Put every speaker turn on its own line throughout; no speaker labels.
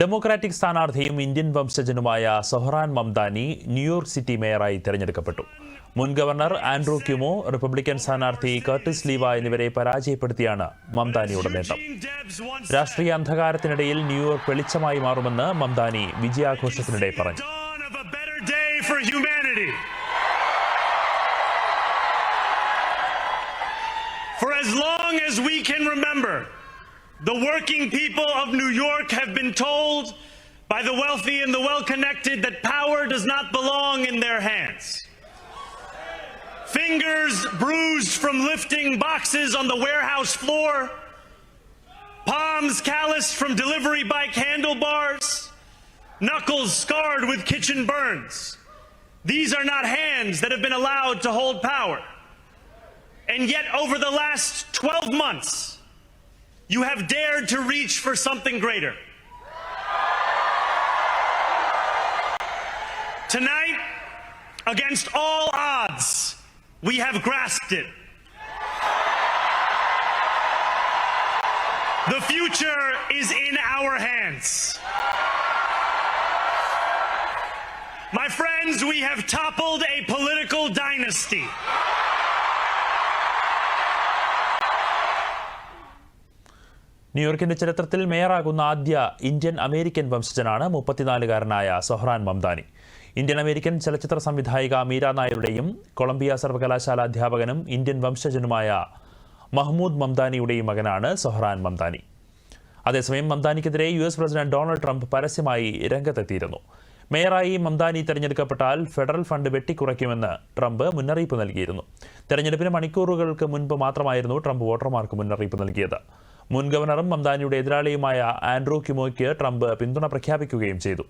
Democratic സ്ഥാനാർത്ഥിയും Indian വംശജനുമായ Zohran Mamdani New York city മേയറായി തിരഞ്ഞെടുക്കപ്പെട്ടു. മുൻ ഗവർണർ ആൻഡ്രൂ ക്യുമോ റിപ്പബ്ലിക്കൻ സ്ഥാനാർത്ഥി കർട്ടിസ് ലീവ എന്നിവരെ പരാജയപ്പെടുത്തിയാണ് മംദാനിയുടെ നേട്ടം. രാഷ്ട്രീയ അന്ധകാരത്തിനിടയിൽ ന്യൂയോർക്ക് വെളിച്ചമായി മാറുമെന്ന് മംദാനി വിജയാഘോഷത്തിനിടെ പറഞ്ഞു.
For as long as we can remember, the working people of New York have been told by the wealthy and the well connected that power does not belong in their hands. Fingers bruised from lifting boxes on the warehouse floor, palms calloused from delivery bike handlebars, knuckles scarred with kitchen burns. These are not hands that have been allowed to hold power. And yet, over the last 12 months, you have dared to reach for something greater. Tonight, against all odds, we have grasped it. The future is in our hands. My friends, we have toppled a political dynasty.
ന്യൂയോർക്കിന്റെ ചരിത്രത്തിൽ മേയറാകുന്ന ആദ്യ Indian American വംശജനാണ് മുപ്പത്തിനാലുകാരനായ Zohran Mamdani. Indian American ചലച്ചിത്ര സംവിധായിക Meera നായരുടെയും Colombia സർവകലാശാല അധ്യാപകനും Indian വംശജനുമായ Mahmood മംദാനിയുടെയും മകനാണ് സൊഹ്റാൻ മംദാനി. അതേസമയം മംദാനിക്കെതിരെ U S president Donald Trump പരസ്യമായി രംഗത്തെത്തിയിരുന്നു. മേയറായി മംദാനി തെരഞ്ഞെടുക്കപ്പെട്ടാൽ ഫെഡറൽ ഫണ്ട് വെട്ടിക്കുറയ്ക്കുമെന്ന് ട്രംപ് മുന്നറിയിപ്പ് നൽകിയിരുന്നു. തെരഞ്ഞെടുപ്പിന് മണിക്കൂറുകൾക്ക് മുൻപ് മാത്രമായിരുന്നു ട്രംപ് വോട്ടർമാർക്ക് മുന്നറിയിപ്പ് നൽകിയത്. മുൻ ഗവർണറും മംദാനിയുടെ എതിരാളിയുമായ ആൻഡ്രൂ കിമോയ്ക്ക് ട്രംപ് പിന്തുണ പ്രഖ്യാപിക്കുകയും ചെയ്തു.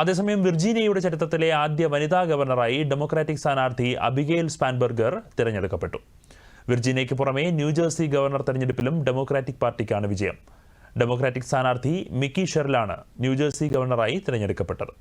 അതേസമയം വിർജീനിയയുടെ ചരിത്രത്തിലെ ആദ്യ വനിതാ ഗവർണറായി ഡെമോക്രാറ്റിക് സ്ഥാനാർത്ഥി അബിഗെയിൽ സ്പാൻബർഗർ തിരഞ്ഞെടുക്കപ്പെട്ടു. വിർജീനിയയ്ക്ക് പുറമെ ന്യൂജേഴ്സി ഗവർണർ തെരഞ്ഞെടുപ്പിലും ഡെമോക്രാറ്റിക് പാർട്ടിക്കാണ് വിജയം. ഡെമോക്രാറ്റിക് സ്ഥാനാർത്ഥി മിക്കി ഷെറിലാണ് ന്യൂജേഴ്സി ഗവർണറായി തിരഞ്ഞെടുക്കപ്പെട്ടത്.